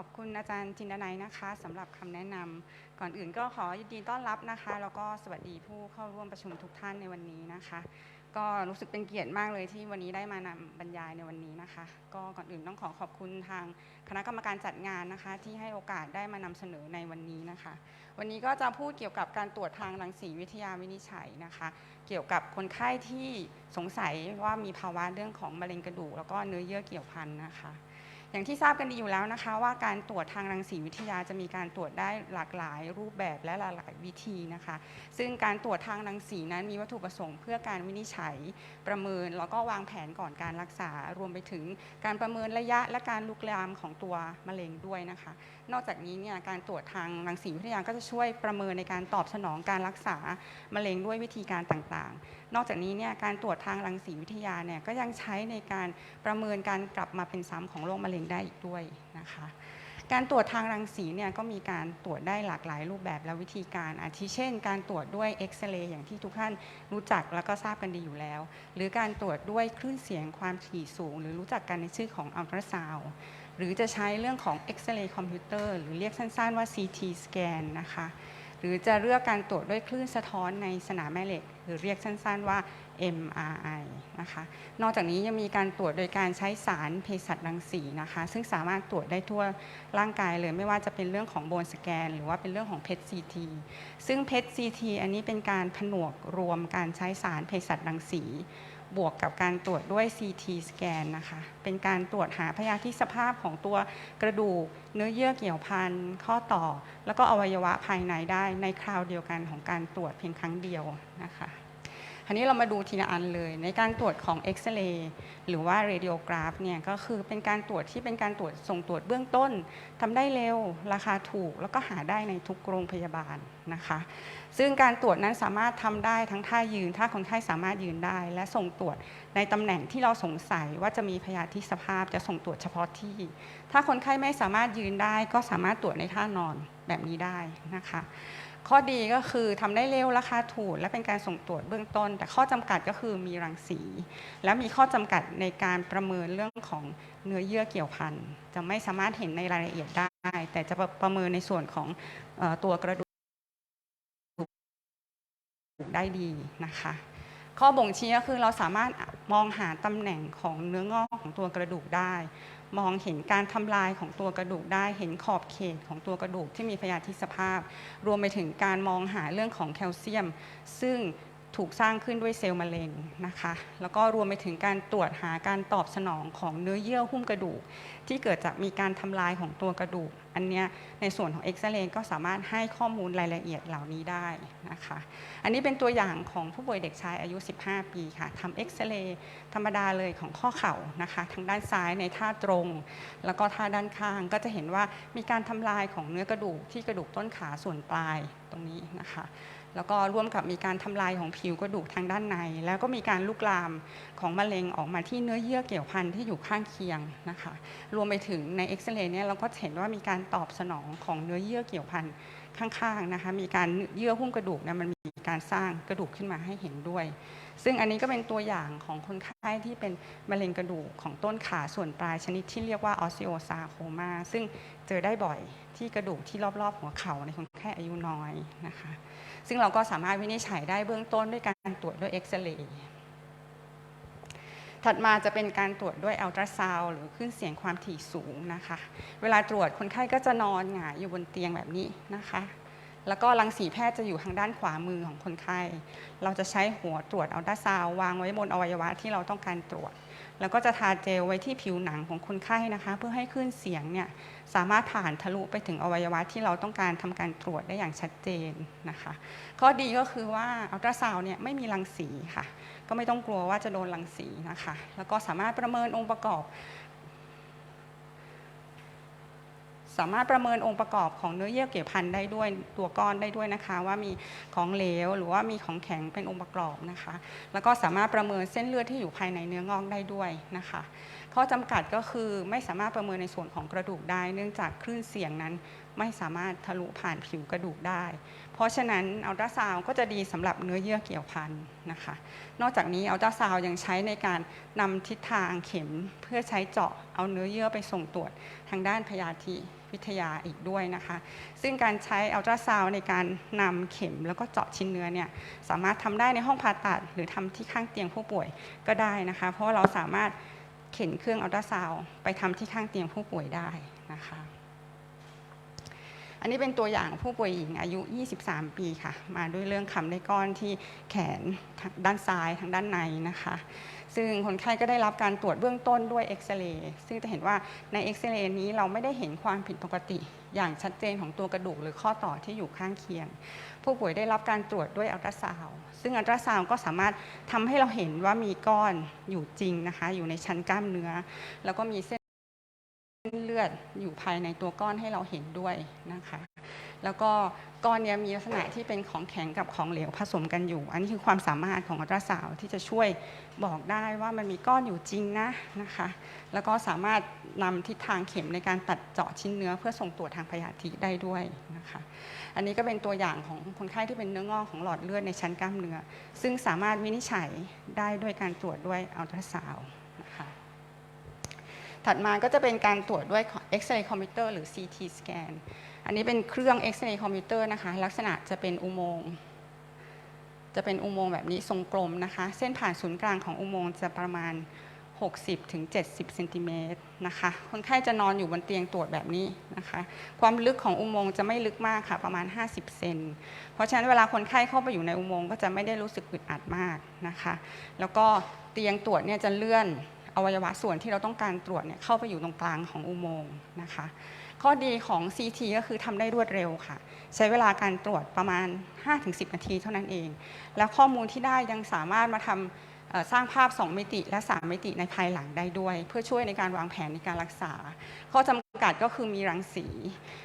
อบคุณอาจารย์จินดานัยนะคะสำหรับคำแนะนำก่อนอื่นก็ขอยินดีต้อนรับนะคะ แล้วก็สวัสดีผู้เข้าร่วมประชุมทุกท่านในวันนี้นะคะ ก็รู้สึกเป็นเกียรติมากเลยที่วันนี้ได้มานำบรรยายในวันนี้นะคะ ก็ก่อนอื่นต้องขอขอบคุณทางคณะกรรมการจัดงานนะคะ ที่ให้โอกาสได้มานำเสนอในวันนี้นะคะ วันนี้ก็จะพูดเกี่ยวกับการตรวจทางรังสีวิทยาวินิจฉัยนะคะ เกี่ยวกับคนไข้ที่สงสัยว่ามีภาวะเรื่องของมะเร็งกระดูกแล้วก็เนื้อเยื่อเกี่ยวพันนะคะ อย่างที่ทราบกันดีอยู่แล้วนะคะว่าการตรวจทางรังสีวิทยาจะมีการตรวจได้หลากหลายรูปแบบและหลากหลายวิธีนะคะ ซึ่งการตรวจทางรังสีนั้นมีวัตถุประสงค์เพื่อการวินิจฉัยประเมิน แล้วก็วางแผนก่อนการรักษารวมไปถึงการประเมินระยะและการลุกลามของตัวมะเร็งด้วยนะคะ นอกจากนี้เนี่ยการตรวจทางรังสีวิทยาก็จะช่วยประเมินในการตอบสนองการรักษามะเร็งด้วยวิธีการต่างๆ นอกจากนี้เนี่ยการตรวจทางรังสีวิทยาเนี่ยก็ยังใช้ในการประเมินการกลับมาเป็นซ้ำของโรคมะเร็งได้อีกด้วยนะคะการตรวจทางรังสีเนี่ยก็มีการตรวจได้หลากหลายรูปแบบและวิธีการอาทิเช่น การตรวจด้วยเอ็กซเรย์อย่างที่ทุกท่านรู้จักแล้วก็ทราบกันดีอยู่แล้ว หรือการตรวจด้วยคลื่นเสียงความถี่สูง หรือรู้จักกันในชื่อของอัลตราซาวหรือจะใช้เรื่องของเอ็กซเรย์คอมพิวเตอร์หรือเรียกสั้นๆว่า CT สแกนนะคะ หรือจะเลือกการตรวจด้วยคลื่นสะท้อนในสนามแม่เหล็กหรือเรียกสั้นๆว่า MRI นะคะ นอกจากนี้ยังมีการตรวจโดยการใช้สารเภสัชรังสีนะคะ ซึ่งสามารถตรวจได้ทั่วร่างกายเลยไม่ว่าจะเป็นเรื่องของโบนสแกน หรือว่าเป็นเรื่องของเพช CT ซึ่งเพช CT อันนี้เป็นการผนวกรวมการใช้สารเภสัชรังสีบวกกับการตรวจด้วย CT สแกนนะคะ เป็นการตรวจหาพยาธิสภาพของตัวกระดูก เนื้อเยื่อเกี่ยวพัน ข้อต่อ แล้วก็อวัยวะภายในได้ในคราวเดียวกันของการตรวจเพียงครั้งเดียว นะคะทีนี้เรามาดูทีละอันเลย ในการตรวจของเอ็กซเรย์หรือว่าเรดิโอกราฟเนี่ยก็คือเป็นการตรวจที่เป็นการตรวจส่งตรวจเบื้องต้นทำได้เร็วราคาถูก แล้วก็หาได้ในทุกโรงพยาบาลนะคะ ซึ่งการตรวจนั้นสามารถทำได้ทั้งท่ายืน ถ้าคนไข้สามารถยืนได้ และส่งตรวจในตำแหน่งที่เราสงสัยว่าจะมีพยาธิสภาพจะส่งตรวจเฉพาะที่ ถ้าคนไข้ไม่สามารถยืนได้ ก็สามารถตรวจในท่านอนแบบนี้ได้นะคะ ข้อดีก็คือทำได้เร็วราคาถูกและเป็นการส่งตรวจเบื้องต้น แต่ข้อจำกัดก็คือมีรังสี และมีข้อจำกัดในการประเมินเรื่องของเนื้อเยื่อเกี่ยวพันจะไม่สามารถเห็นในรายละเอียดได้ แต่จะประเมินในส่วนของตัวกระดูกได้ดีนะคะ ข้อบ่งชี้ก็คือเราสามารถมองหาตำแหน่งของเนื้องอกของตัวกระดูกได้ มองเห็นการทำลายของตัวกระดูกได้ เห็นขอบเขตของตัวกระดูกที่มีพยาธิสภาพ รวมไปถึงการมองหาเรื่องของแคลเซียม ซึ่ง ถูกสร้างขึ้นด้วยเซลล์มะเร็งนะคะ แล้วก็รวมไปถึงการตรวจหาการตอบสนองของเนื้อเยื่อหุ้มกระดูก ที่เกิดจากมีการทำลายของตัวกระดูก อันเนี้ยในส่วนของเอ็กซเรย์ก็สามารถให้ข้อมูลรายละเอียดเหล่านี้ได้นะคะ อันนี้เป็นตัวอย่างของผู้ป่วยเด็กชายอายุ 15 ปีค่ะทำเอ็กซเรย์ธรรมดาเลยของข้อเข่านะคะทางด้านซ้ายในท่าตรง แล้วก็ท่าด้านข้างก็จะเห็นว่ามีการทำลายของเนื้อกระดูกที่กระดูกต้นขาส่วนปลายตรงนี้นะคะ แล้วก็ร่วมกับมีการทำลายของผิวกระดูกทางด้านใน แล้วก็มีการลุกลามของมะเร็งออกมาที่เนื้อเยื่อเกี่ยวพันที่อยู่ข้างเคียงนะคะ รวมไปถึงในเอ็กซเรย์เนี่ยเราก็เห็นว่ามีการตอบสนองของเนื้อเยื่อเกี่ยวพันข้างๆนะคะ มีการเยื่อหุ้มกระดูกเนี่ยมันมีการสร้างกระดูกขึ้นมาให้เห็นด้วย ซึ่งอันนี้ก็เป็นตัวอย่างของคนไข้ที่เป็นมะเร็งกระดูกของต้นขาส่วนปลายชนิดที่เรียกว่าออส i โอซาโคมาซึ่งเจอได้บ่อยที่กระดูกที่รอบๆหัวเข่าในคนไข้อายุน้อยนะคะ ซึ่งเราก็สามารถวินิจฉัยได้เบื้องต้นด้วยการตรวจด้วยเอ็กซเรย์ถัดมาจะเป็นการตรวจด้วยอัลตราซาวหรือคลื่นเสียงความถี่สูงนะคะ เวลาตรวจคนไข้ก็จะนอนหงายอยู่บนเตียงแบบนี้นะคะ แล้วก็รังสีแพทย์จะอยู่ทางด้านขวามือของคนไข้ เราจะใช้หัวตรวจอัลตราซาววางไว้บนอวัยวะที่เราต้องการตรวจ แล้วก็จะทาเจลไว้ที่ผิวหนังของคนไข้นะคะ เพื่อให้คลื่นเสียงเนี่ย สามารถผ่านทะลุไปถึงอวัยวะที่เราต้องการทำการตรวจได้อย่างชัดเจนนะคะข้อดีก็คือว่าอัลตราซาวเนี่ยไม่มีรังสีค่ะ ก็ไม่ต้องกลัวว่าจะโดนรังสีนะคะ แล้วก็สามารถประเมินองค์ประกอบ สามารถประเมินองค์ประกอบของเนื้อเยื่อเกี่ยวพันได้ด้วยตัวก้อนได้ด้วยนะคะ ว่ามีของเหลวหรือว่ามีของแข็งเป็นองค์ประกอบนะคะ แล้วก็สามารถประเมินเส้นเลือดที่อยู่ภายในเนื้องอกได้ด้วยนะคะ ข้อจำกัดก็คือไม่สามารถประเมินในส่วนของกระดูกได้ เนื่องจากคลื่นเสียงนั้นไม่สามารถทะลุผ่านผิวกระดูกได้ เพราะฉะนั้นอัลตราซาวก็จะดีสำหรับเนื้อเยื่อเกี่ยวพันนะคะ นอกจากนี้อัลตราซาวยังใช้ในการนำทิศทางเข็มเพื่อใช้เจาะเอาเนื้อเยื่อไปส่งตรวจทางด้านพยาธิวิทยาอีกด้วยนะคะ ซึ่งการใช้อัลตราซาวในการนำเข็มแล้วก็เจาะชิ้นเนื้อเนี่ยสามารถทำได้ในห้องผ่าตัด หรือทำที่ข้างเตียงผู้ป่วยก็ได้นะคะ เพราะเราสามารถ เข็นเครื่องอัลตราซาวไปทำที่ข้างเตียงผู้ป่วยได้นะคะอันนี้เป็นตัวอย่างผู้ป่วยหญิงอายุ 23 ปีค่ะ มาด้วยเรื่องคำได้ก้อนที่แขนด้านซ้ายทางด้านในนะคะ ซึ่งคนไข้ก็ได้รับการตรวจเบื้องต้นด้วยเอ็กซเรย์ซึ่งจะเห็นว่าในเอ็กซเรย์นี้เราไม่ได้เห็นความผิดปกติ อย่างชัดเจนของตัวกระดูกหรือข้อต่อที่อยู่ข้างเคียง ผู้ป่วยได้รับการตรวจด้วยอัลตราซาวด์ซึ่งอัลตราซาวด์ก็สามารถทำให้เราเห็นว่ามีก้อนอยู่จริงนะคะ อยู่ในชั้นกล้ามเนื้อ แล้วก็มีเส้นเลือดอยู่ภายในตัวก้อนให้เราเห็นด้วยนะคะ แล้วก็ก้อนนี้มีลักษณะที่เป็นของแข็งกับของเหลวผสมกันอยู่ อันนี้คือความสามารถของอัลตราซาวที่จะช่วยบอกได้ว่ามันมีก้อนอยู่จริงนะนะคะ แล้วก็สามารถนำทิศทางเข็มในการตัดเจาะชิ้นเนื้อเพื่อส่งตรวจทางพยาธิได้ด้วยนะคะ อันนี้ก็เป็นตัวอย่างของคนไข้ที่เป็นเนื้องอกของหลอดเลือดในชั้นกล้ามเนื้อ ซึ่งสามารถวินิจฉัยได้ด้วยการตรวจด้วยอัลตราซาวด์นะคะถัดมาก็จะเป็นการตรวจด้วย X-ray computer หรือ CT scan อันนี้เป็นเครื่อง X-ray computer นะคะ ลักษณะจะเป็นอุโมงค์จะเป็นอุโมงค์แบบนี้ทรงกลมนะคะ เส้นผ่านศูนย์กลางของอุโมงค์จะประมาณ 60ถึง70เซนติเมตรนะคะ คนไข้จะนอนอยู่บนเตียงตรวจแบบนี้นะคะ ความลึกของอุโมงค์จะไม่ลึกมากค่ะ ประมาณ 50 เซน เพราะฉะนั้นเวลาคนไข้เข้าไปอยู่ในอุโมงค์ก็จะไม่ได้รู้สึกอึดอัดมากนะคะ แล้วก็เตียงตรวจเนี่ยจะเลื่อน อวัยวะส่วนที่เราต้องการตรวจเนี่ยเข้าไปอยู่ตรงกลางของอุโมงค์นะคะ ข้อดีของ CT ก็คือทำได้รวดเร็วค่ะ ใช้เวลาการตรวจประมาณ 5-10 นาทีเท่านั้นเอง แล้วข้อมูลที่ได้ยังสามารถมาทำสร้างภาพ 2 มิติและ 3 มิติในภายหลังได้ด้วย เพื่อช่วยในการวางแผนในการรักษา ข้อจำกัดก็คือมีรังสี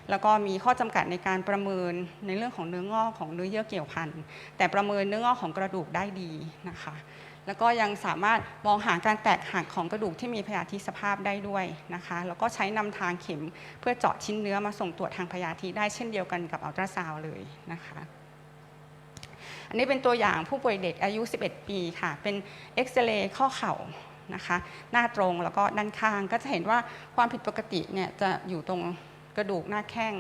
แล้วก็มีข้อจำกัดในการประเมินในเรื่องของเนื้องอกของเนื้อเยื่อเกี่ยวพันแต่ประเมินเนื้องอกของกระดูกได้ดีนะคะ แล้วก็ยังสามารถมองหาการแตกหักของกระดูกที่มีพยาธิสภาพได้ด้วยนะคะ แล้วก็ใช้นำทางเข็มเพื่อเจาะชิ้นเนื้อมาส่งตรวจทางพยาธิได้เช่นเดียวกันกับอัลตราซาวด์เลยนะคะ อันนี้เป็นตัวอย่างผู้ป่วยเด็กอายุ 11 ปีค่ะ เป็นเอ็กซเรย์ข้อเข่านะคะ หน้าตรงแล้วก็ด้านข้างก็จะเห็นว่าความผิดปกติเนี่ยจะอยู่ตรง กระดูกหน้าแข้ง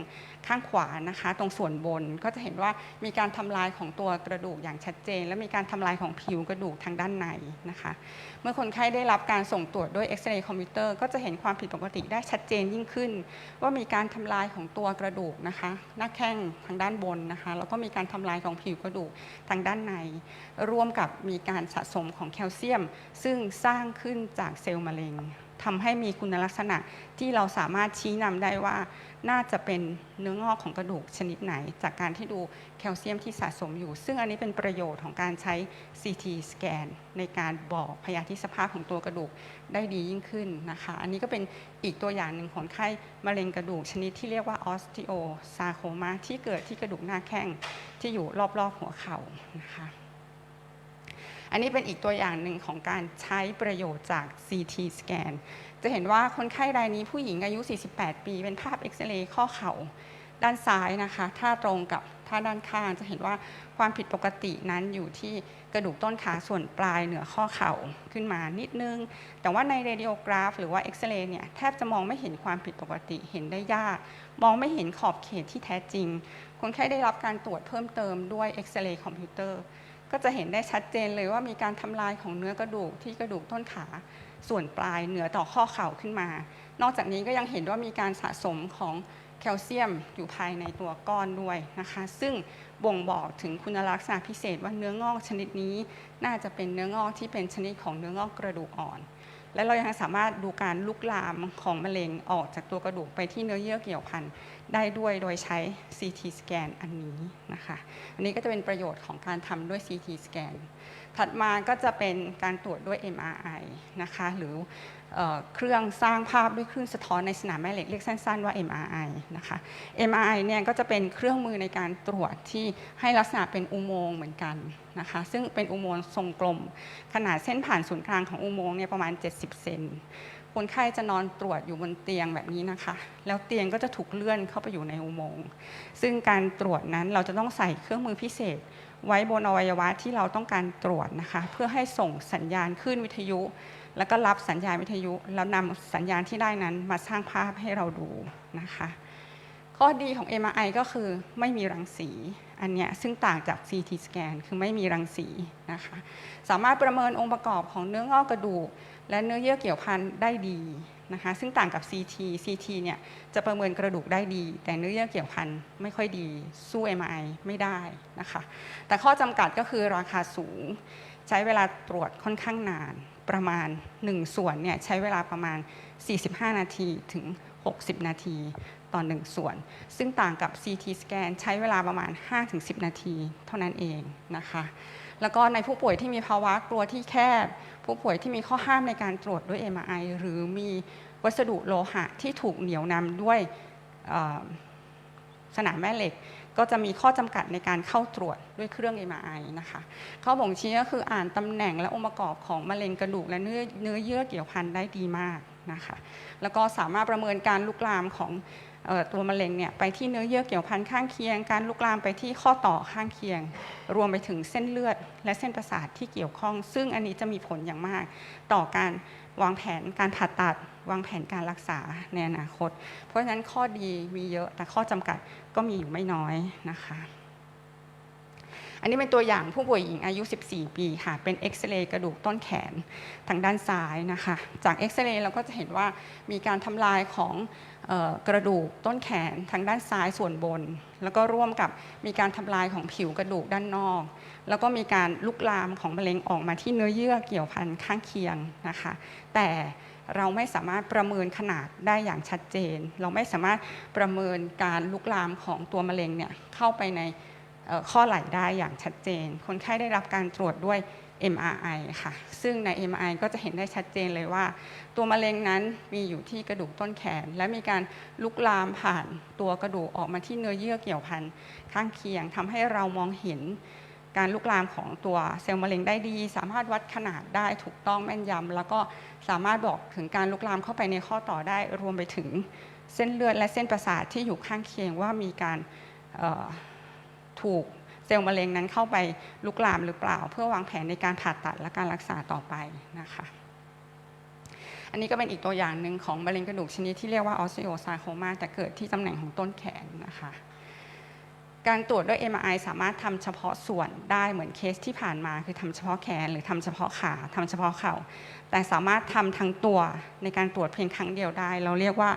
ข้างขวานะคะ ตรงส่วนบนก็จะเห็นว่ามีการทำลายของตัวกระดูกอย่างชัดเจน และมีการทำลายของผิวกระดูกทางด้านในนะคะ เมื่อคนไข้ได้รับการส่งตรวจด้วยเอ็กซเรย์คอมพิวเตอร์ก็จะเห็นความผิดปกติได้ชัดเจนยิ่งขึ้น ว่ามีการทำลายของตัวกระดูกนะคะ หน้าแข้งทางด้านบนนะคะ แล้วก็มีการทำลายของผิวกระดูกทางด้านใน ร่วมกับมีการสะสมของแคลเซียม ซึ่งสร้างขึ้นจากเซลล์มะเร็ง ทำให้มีคุณลักษณะที่เราสามารถชี้นำได้ว่าน่าจะเป็นเนื้องอกของกระดูกชนิดไหน จากการที่ดูแคลเซียมที่สะสมอยู่ ซึ่งอันนี้เป็นประโยชน์ของการใช้ CT สแกนในการบอกพยาธิสภาพของตัวกระดูกได้ดียิ่งขึ้นนะคะ อันนี้ก็เป็นอีกตัวอย่างหนึ่งของไข้มะเร็งกระดูกชนิดที่เรียกว่า osteosarcoma ที่เกิดที่กระดูกหน้าแข้งที่อยู่รอบๆหัวเข่านะคะ อันนี้เป็นอีกตัวอย่างหนึ่งของการใช้ประโยชน์จาก CT สแกนจะเห็นว่าคนไข้รายนี้ผู้หญิงอายุ 48 ปี เป็นภาพเอ็กซเรย์ข้อเข่าด้านซ้ายนะคะ ถ้าตรงกับถ้าด้านข้างจะเห็นว่าความผิดปกตินั้นอยู่ที่กระดูกต้นขาส่วนปลายเหนือข้อเข่าขึ้นมานิดนึง แต่ว่าในเรดิโอกราฟ หรือว่าเอ็กซเรย์เนี่ยแทบจะมองไม่เห็นความผิดปกติเห็นได้ยาก มองไม่เห็นขอบเขตที่แท้จริง คนไข้ได้รับการตรวจเพิ่มเติมด้วยเอ็กซเรย์คอมพิวเตอร์ ก็จะเห็นได้ชัดเจนเลยว่ามีการทำลายของเนื้อกระดูกที่กระดูกต้นขาส่วนปลายเหนือต่อข้อเข่าขึ้นมา นอกจากนี้ก็ยังเห็นว่ามีการสะสมของแคลเซียมอยู่ภายในตัวก้อนด้วยนะคะ ซึ่งบ่งบอกถึงคุณลักษณะพิเศษว่าเนื้องอกชนิดนี้ น่าจะเป็นเนื้องอกที่เป็นชนิดของเนื้องอกกระดูกอ่อน และเรายังสามารถดูการลุกลามของมะเร็งออกจากตัวกระดูกไปที่เนื้อเยื่อเกี่ยวพันได้ด้วยโดยใช้ CT สแกนอันนี้นะคะอันนี้ก็จะเป็นประโยชน์ของการทำด้วย CT สแกนถัดมาก็จะเป็นการตรวจด้วย MRI นะคะหรือ เครื่องสร้างภาพด้วยคลื่นสะท้อนในสนามแม่เหล็กเรียกสั้นๆว่า MRI นะคะ MRI เนี่ยก็จะเป็นเครื่องมือในการตรวจที่ให้ลักษณะเป็นอุโมงค์เหมือนกันนะคะ ซึ่งเป็นอุโมงค์ทรงกลม ขนาดเส้นผ่านศูนย์กลางของอุโมงค์เนี่ยประมาณ 70 เซนคนไข้จะนอนตรวจอยู่บนเตียงแบบนี้นะคะ แล้วเตียงก็จะถูกเลื่อนเข้าไปอยู่ในอุโมงค์ซึ่งการตรวจนั้นเราจะต้องใส่เครื่องมือพิเศษ ไว้บนอวัยวะที่เราต้องการตรวจนะคะ เพื่อให้ส่งสัญญาณคลื่นวิทยุ แล้วก็รับสัญญาณวิทยุ แล้วนำสัญญาณที่ได้นั้นมาสร้างภาพให้เราดูนะคะ ข้อดีของ MRI ก็คือไม่มีรังสี อันเนี้ยซึ่งต่างจาก CT สแกนคือไม่มีรังสีนะคะ สามารถประเมินองค์ประกอบของเนื้องอกกระดูก และเนื้อเยื่อเกี่ยวพันได้ดีนะคะ ซึ่งต่างกับ CT CT เนี่ยจะประเมินกระดูกได้ดี แต่เนื้อเยื่อเกี่ยวพันไม่ค่อยดี สู้ MRI ไม่ได้นะคะ แต่ข้อจำกัดก็คือราคาสูง ใช้เวลาตรวจค่อนข้างนาน ประมาณ 1 ส่วนเนี่ยใช้เวลาประมาณ 45 นาทีถึง 60 นาทีต่อ 1 ส่วน ซึ่งต่างกับ CT สแกนใช้เวลาประมาณ 5-10 นาที เท่านั้นเองนะคะ แล้วก็ในผู้ป่วยที่มีภาวะกลัวที่แคบ ผู้ป่วยที่มีข้อห้ามในการตรวจด้วย MRI หรือมีวัสดุโลหะที่ถูกเหนียวนำด้วยสนามแม่เหล็ก ก็จะมีข้อจำกัดในการเข้าตรวจด้วยเครื่อง MRI นะคะข้อบ่งชี้ก็คืออ่านตำแหน่งและองค์ประกอบของมะเร็งกระดูกและเนื้อเนื้อเยื่อเกี่ยวพันได้ดีมากนะคะแล้วก็สามารถประเมินการลุกลามของ ตัวมะเร็งเนี่ยไปที่เนื้อเยื่อเกี่ยวพันข้างเคียง การลุกลามไปที่ข้อต่อข้างเคียง รวมไปถึงเส้นเลือด และเส้นประสาทที่เกี่ยวข้อง ซึ่งอันนี้จะมีผลอย่างมาก ต่อการวางแผนการผ่าตัด วางแผนการรักษาในอนาคต เพราะฉะนั้นข้อดีมีเยอะแต่ข้อจำกัดก็มีอยู่ไม่น้อยนะคะ อันนี้เป็นตัวอย่างผู้ป่วยหญิงอายุ 14 ปีค่ะ เป็นเอ็กซเรย์กระดูกต้นแขนทางด้านซ้ายนะคะ จากเอ็กซเรย์เราก็จะเห็นว่ามีการทำลายของกระดูกต้นแขนทางด้านซ้ายส่วนบน แล้วก็ร่วมกับมีการทำลายของผิวกระดูกด้านนอก แล้วก็มีการลุกลามของมะเร็งออกมาที่เนื้อเยื่อเกี่ยวพันข้างเคียงนะคะ แต่เราไม่สามารถประเมินขนาดได้อย่างชัดเจน เราไม่สามารถประเมินการลุกลามของตัวมะเร็งเนี่ยเข้าไปใน ข้อไหล่ได้อย่างชัดเจน คนไข้ได้รับการตรวจด้วย MRI ค่ะ ซึ่งใน MRI ก็จะเห็นได้ชัดเจนเลยว่า ตัวมะเร็งนั้นมีอยู่ที่กระดูกต้นแขน และมีการลุกลามผ่านตัวกระดูกออกมาที่เนื้อเยื่อเกี่ยวพันข้างเคียงทำให้เรามองเห็นการลุกลามของตัวเซลล์มะเร็งได้ดี สามารถวัดขนาดได้ถูกต้องแม่นยำแล้วก็สามารถบอกถึงการลุกลามเข้าไปในข้อต่อได้รวมไปถึงเส้นเลือดและเส้นประสาทที่อยู่ข้างเคียงว่ามีการ ถูกเซลล์มะเร็งนั้นเข้าไปลุกลามหรือเปล่า เพื่อวางแผนในการผ่าตัดและการรักษาต่อไปนะคะ อันนี้ก็เป็นอีกตัวอย่างหนึ่งของมะเร็งกระดูกชนิดที่เรียกว่าออส t โอซาโคมาแต่เกิดที่ตำแหน่งของต้นแขนนะคะการตรวจด้วย MRI สามารถทำเฉพาะส่วนได้เหมือนเคสที่ผ่านมา คือทำเฉพาะแขนหรือทำเฉพาะขาทำเฉพาะเข่า แต่สามารถทำทั้งตัวในการตรวจเพียงครั้งเดียวได้ เราเรียกว่า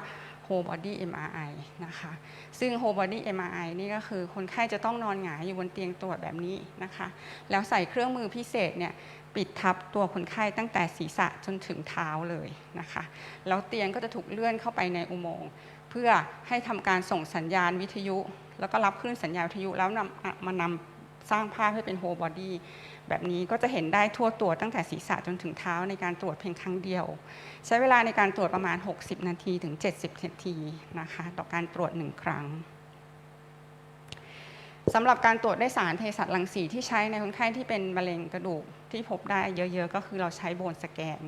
whole body MRI นะคะ ซึ่ง whole body MRI นี่ก็คือคนไข้จะต้องนอนหงายอยู่บนเตียงตรวจแบบนี้นะคะ แล้วใส่เครื่องมือพิเศษเนี่ยปิดทับตัวคนไข้ตั้งแต่ศีรษะจนถึงเท้าเลยนะคะ แล้วเตียงก็จะถูกเลื่อนเข้าไปในอุโมงค์เพื่อให้ทำการส่งสัญญาณวิทยุ แล้วก็รับคลื่นสัญญาณวิทยุแล้วนำมานำสร้างภาพให้เป็น whole body แบบนี้ก็จะเห็นได้ทั่วตัวตั้งแต่ศีรษะจนถึงเท้าในการตรวจเพียงครั้งเดียว ใช้เวลาในการตรวจประมาณ 60 นาทีถึง 70 นาทีนะคะ ต่อการตรวจหนึ่งครั้ง สำหรับการตรวจได้สารเภสัชรังสีที่ใช้ในคนไข้ที่เป็นมะเร็งกระดูกที่พบได้เยอะๆ ก็คือเราใช้โบนสแกน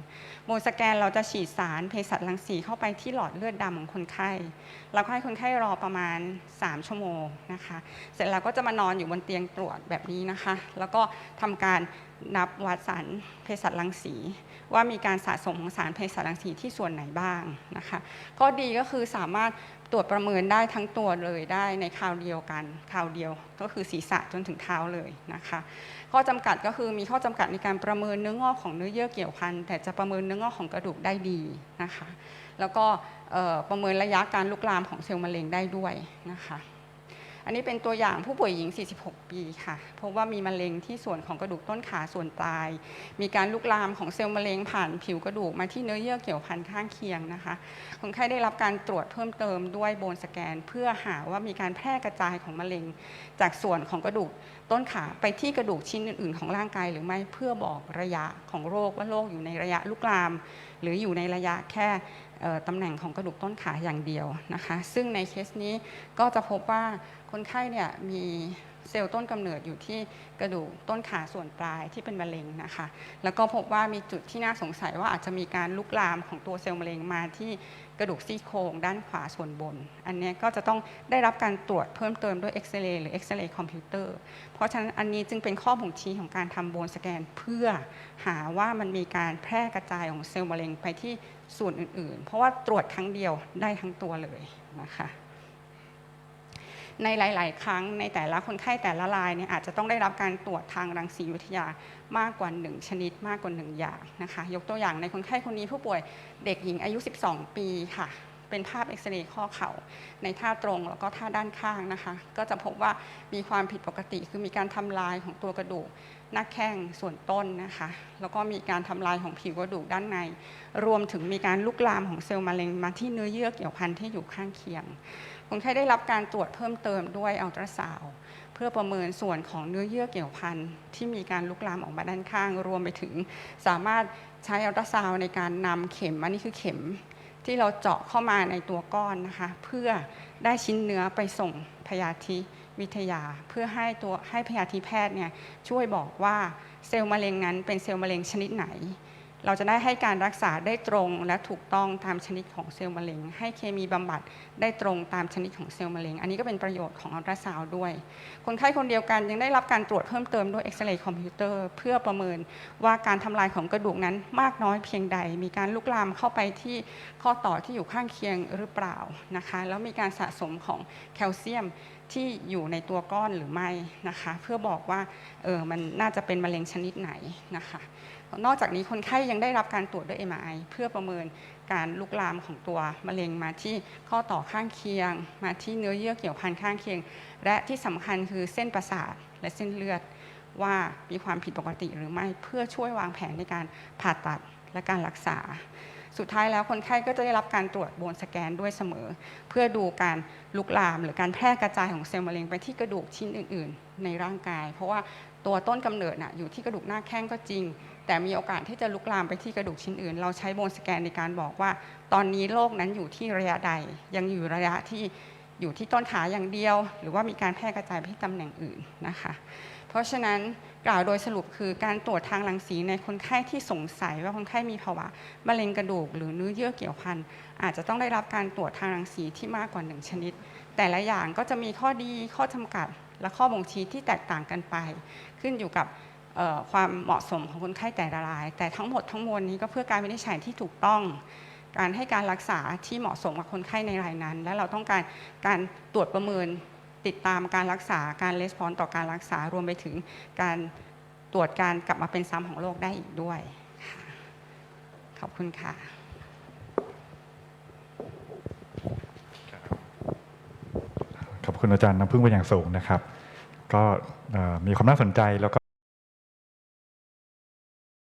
โบนสแกนเราจะฉีดสารเภสัชรังสีเข้าไปที่หลอดเลือดดำของคนไข้เราให้คนไข้รอประมาณ 3 ชั่วโมงนะคะ เสร็จแล้วก็จะมานอนอยู่บนเตียงตรวจแบบนี้นะคะ แล้วก็ทำการ นับวัดสารเภสัชรังสี ว่ามีการสะสมของสารเภสัชรังสีที่ส่วนไหนบ้างนะคะข้อดีก็คือสามารถตรวจประเมินได้ทั้งตัวเลยได้ในคราวเดียวกันคราวเดียวก็คือศีรษะจนถึงเท้าเลยนะคะ ข้อจำกัดก็คือมีข้อจำกัดในการประเมินเนื้องอกของเนื้อเยื่อเกี่ยวพันแต่จะประเมินเนื้องอกของกระดูกได้ดีนะคะ แล้วก็ประเมินระยะการลุกลามของเซลล์มะเร็งได้ด้วยนะคะ อันนี้เป็นตัวอย่างผู้ป่วยหญิง 46 ปีค่ะพบว่ามีมะเร็งที่ส่วนของกระดูกต้นขาส่วนปลาย มีการลุกลามของเซลล์มะเร็งผ่านผิวกระดูกมาที่เนื้อเยื่อเกี่ยวพันข้างเคียงนะคะคนไข้ได้รับการตรวจเพิ่มเติมด้วยโบนสแกน เพื่อหาว่ามีการแพร่กระจายของมะเร็ง จากส่วนของกระดูกต้นขาไปที่กระดูกชิ้นอื่น ๆ ของร่างกายหรือไม่เพื่อบอกระยะของโรคว่าโรคอยู่ในระยะลุกลาม หรืออยู่ในระยะแค่ ตำแหน่งของกระดูกต้นขาอย่างเดียวนะคะ ซึ่งในเคสนี้ก็จะพบว่าคนไข้เนี่ยมี เซลล์ต้นกำเนิดอยู่ที่กระดูกต้นขาส่วนปลายที่เป็นมะเร็งนะคะ แล้วก็พบว่ามีจุดที่น่าสงสัยว่าอาจจะมีการลุกลามของตัวเซลล์มะเร็งมาที่กระดูกซี่โครงด้านขวาส่วนบน อันนี้ก็จะต้องได้รับการตรวจเพิ่มเติมด้วยเอ็กซเรย์หรือเอ็กซเรย์คอมพิวเตอร์ เพราะฉะนั้นอันนี้จึงเป็นข้อบ่งชี้ของการทำโบนสแกนเพื่อหาว่ามันมีการแพร่กระจายของเซลล์มะเร็งไปที่ส่วนอื่น ๆ เพราะว่าตรวจครั้งเดียวได้ทั้งตัวเลยนะคะ ในหลาย ๆ ครั้งในแต่ละคนไข้แต่ละรายเนี่ยอาจจะต้องได้รับการตรวจทางรังสีวิทยามากกว่า 1 ชนิดมากกว่า 1 อย่างนะคะ ยกตัวอย่างในคนไข้คนนี้ผู้ป่วยเด็กหญิงอายุ 12 ปีค่ะ เป็นภาพเอ็กซเรย์ข้อเข่า ในท่าตรงแล้วก็ท่าด้านข้างนะคะ ก็จะพบว่ามีความผิดปกติคือมีการทำลายของตัวกระดูกหน้าแข้งส่วนต้นนะคะ แล้วก็มีการทำลายของผิวกระดูกด้านใน รวมถึงมีการลุกลามของเซลล์มะเร็งมาที่เนื้อเยื่อเกี่ยวพันที่อยู่ข้างเคียง คนไข้ได้รับการตรวจเพิ่มเติมด้วยอัลตราซาวเพื่อประเมินส่วนของเนื้อเยื่อเกี่ยวพันที่มีการลุกลามออกมาด้านข้าง รวมไปถึงสามารถใช้อัลตราซาวในการนำเข็มอันนี้คือเข็ม ที่เราเจาะเข้ามาในตัวก้อนนะคะ เพื่อได้ชิ้นเนื้อไปส่งพยาธิวิทยา เพื่อให้ตัวให้พยาธิแพทย์เนี่ยช่วยบอกว่าเซลล์มะเร็งนั้นเป็นเซลล์มะเร็งชนิดไหน เราจะได้ให้การรักษาได้ตรงและถูกต้องตามชนิดของเซลล์มะเร็ง ให้เคมีบำบัดได้ตรงตามชนิดของเซลล์มะเร็ง อันนี้ก็เป็นประโยชน์ของอัลตราซาวด้วย คนไข้คนเดียวกันยังได้รับการตรวจเพิ่มเติมด้วยเอ็กซเรย์คอมพิวเตอร์เพื่อประเมินว่าการทำลายของกระดูกนั้นมากน้อยเพียงใด มีการลุกลามเข้าไปที่ข้อต่อที่อยู่ข้างเคียงหรือเปล่านะคะ แล้วมีการสะสมของแคลเซียมที่อยู่ในตัวก้อนหรือไม่นะคะ เพื่อบอกว่าเออมันน่าจะเป็นมะเร็งชนิดไหนนะคะ นอกจากนี้คนไข้ยังได้รับการตรวจด้วย MRI เพื่อประเมินการลุกลามของตัวมะเร็งมาที่ข้อต่อข้างเคียง มาที่เนื้อเยื่อเกี่ยวพันข้างเคียง และที่สำคัญคือเส้นประสาทและเส้นเลือด ว่ามีความผิดปกติหรือไม่เพื่อช่วยวางแผนในการผ่าตัดและการรักษา สุดท้ายแล้วคนไข้ก็จะได้รับการตรวจโบนสแกนด้วยเสมอ เพื่อดูการลุกลาม หรือการแพร่กระจายของเซลล์มะเร็งไปที่กระดูกชิ้นอื่น ๆ ในร่างกาย เพราะว่าตัวต้นกำเนิดน่ะอยู่ที่กระดูกหน้าแข้งก็จริง แต่มีโอกาสที่จะลุกลามไปที่กระดูกชิ้นอื่น เราใช้โบนสแกนในการบอกว่า ตอนนี้โรคนั้นอยู่ที่ระยะใด ยังอยู่ระยะที่อยู่ที่ต้นขาอย่างเดียว หรือว่ามีการแพร่กระจายไปที่ตำแหน่งอื่นนะคะ เพราะฉะนั้นกล่าวโดยสรุปคือการตรวจทางรังสีในคนไข้ที่สงสัยว่าคนไข้มีภาวะมะเร็งกระดูก หรือเนื้อเยื่อเกี่ยวพันอาจจะต้องได้รับการตรวจทางรังสีที่มากกว่าหนึ่งชนิด แต่ละอย่างก็จะมีข้อดีข้อจำกัด และข้อบ่งชี้ที่แตกต่างกันไป ขึ้นอยู่กับความเหมาะสมของคนไข้แต่ละราย แต่ทั้งหมดทั้งมวลนี้ก็เพื่อการวินิจฉัยที่ถูกต้องการให้การรักษาที่เหมาะสมกับคนไข้ในรายนั้น และเราต้องการการตรวจประเมิน ติดตามการรักษาการレスปอนต่อการรักษารวมไปถึงการตรวจการกลับมาเป็นซ้ำของโรคได้อีกด้วยขอบคุณค่ะขอบคุณอาจารย์น้ำพึ่งเป็นอย่างสูงนะครับ ก็มีความน่าสนใจแล้วก็